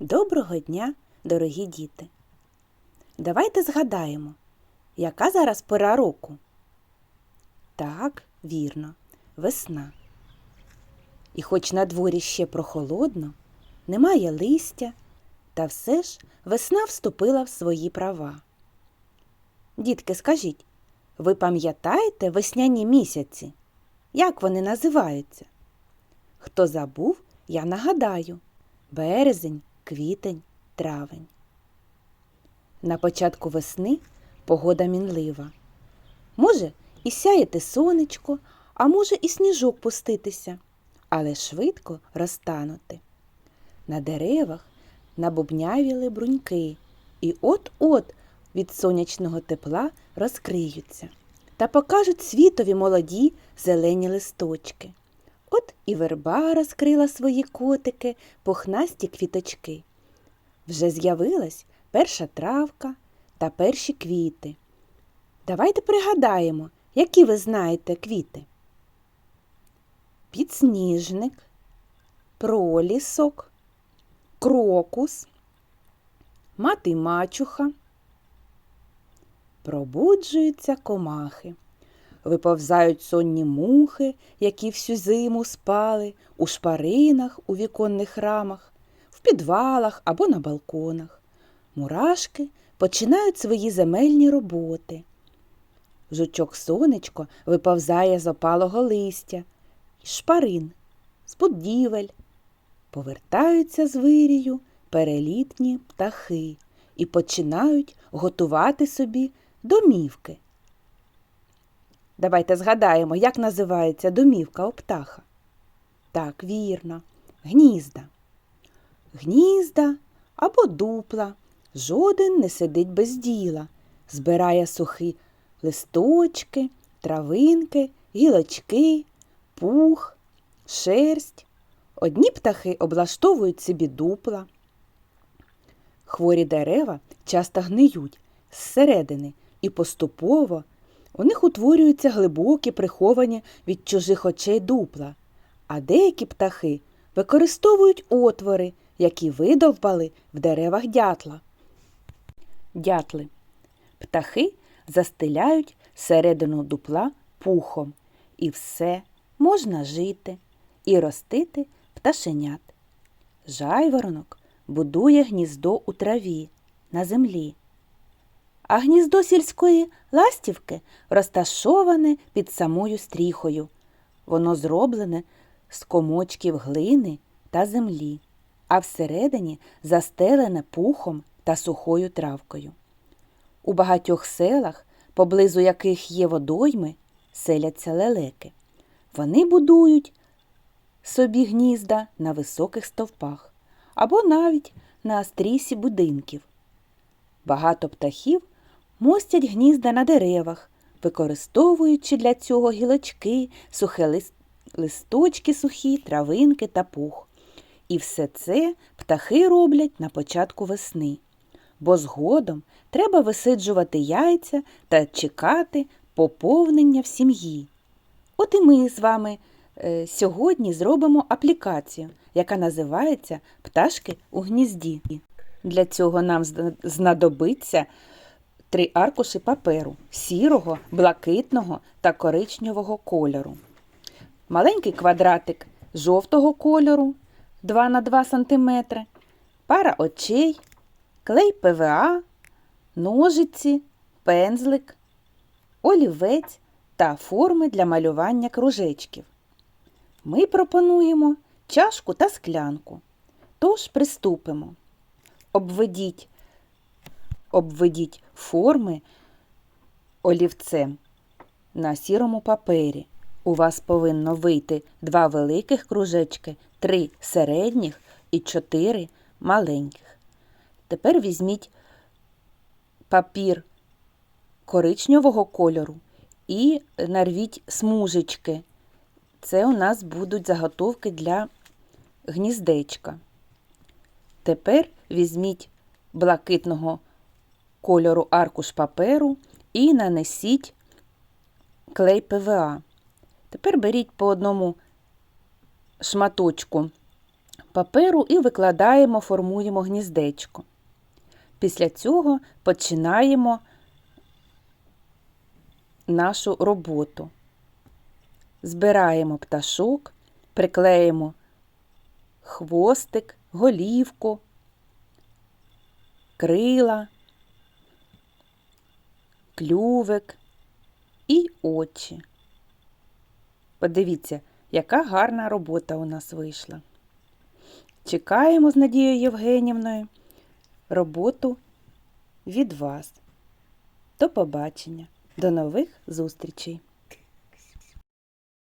Доброго дня, дорогі діти! Давайте згадаємо, яка зараз пора року? Так, вірно, весна. І хоч на дворі ще прохолодно, немає листя, та все ж весна вступила в свої права. Дітки, скажіть, ви пам'ятаєте весняні місяці? Як вони називаються? Хто забув, я нагадаю березень, квітень, травень. На початку весни погода мінлива. Може, і сяєте сонечко, а може, і сніжок пуститися, але швидко розтанути. На деревах набубнявіли бруньки, і от-от від сонячного тепла розкриються та покажуть світові молоді зелені листочки. От і верба розкрила свої котики, пухнасті квіточки. Вже з'явилась перша травка та перші квіти. Давайте пригадаємо, які ви знаєте квіти. Підсніжник, пролісок, крокус, мати мачуха. Пробуджуються комахи. Виповзають сонні мухи, які всю зиму спали, у шпаринах, у віконних рамах, в підвалах або на балконах. Мурашки починають свої земельні роботи. Жучок сонечко виповзає з опалого листя, шпарин, з будівель. Повертаються з вирію перелітні птахи і починають готувати собі домівки. Давайте згадаємо, як називається домівка у птаха. Так, вірно, гнізда. Гнізда або дупла. Жоден не сидить без діла, збирає сухі листочки, травинки, гілочки, пух, шерсть. Одні птахи облаштовують собі дупла. Хворі дерева часто гниють зсередини і поступово у них утворюються глибокі, приховані від чужих очей дупла, а деякі птахи використовують отвори, які видовбали в деревах дятла. Дятли. Птахи застеляють середину дупла пухом, і все можна жити і ростити пташенят. Жайворонок будує гніздо у траві на землі а гніздо сільської ластівки розташоване під самою стріхою. Воно зроблене з комочків глини та землі, а всередині застелене пухом та сухою травкою. У багатьох селах, поблизу яких є водойми, селяться лелеки. Вони будують собі гнізда на високих стовпах або навіть на стрісі будинків. Багато птахів мостять гнізда на деревах, використовуючи для цього гілочки, сухе листочки сухі, травинки та пух. І все це птахи роблять на початку весни, бо згодом треба висиджувати яйця та чекати поповнення в сім'ї. От і ми з вами е, сьогодні зробимо аплікацію, яка називається Пташки у гнізді. Для цього нам знадобиться три аркуші паперу сірого, блакитного та коричневого кольору. Маленький квадратик жовтого кольору 2 на 2 см, пара очей, клей ПВА, ножиці, пензлик, олівець та форми для малювання кружечків. Ми пропонуємо чашку та склянку. Тож приступимо. Обведіть обведіть форми олівцем на сірому папері. У вас повинно вийти два великих кружечки, три середніх і чотири маленьких. Тепер візьміть папір коричневого кольору і нарвіть смужечки. Це у нас будуть заготовки для гніздечка. Тепер візьміть блакитного кольору аркуш паперу і нанесіть клей ПВА. Тепер беріть по одному шматочку паперу і викладаємо, формуємо гніздечко. Після цього починаємо нашу роботу. Збираємо пташок, приклеїмо хвостик, голівку, крила, клювик і очі. Подивіться, яка гарна робота у нас вийшла. Чекаємо з Надією Євгенівною роботу від вас. До побачення, до нових зустрічей!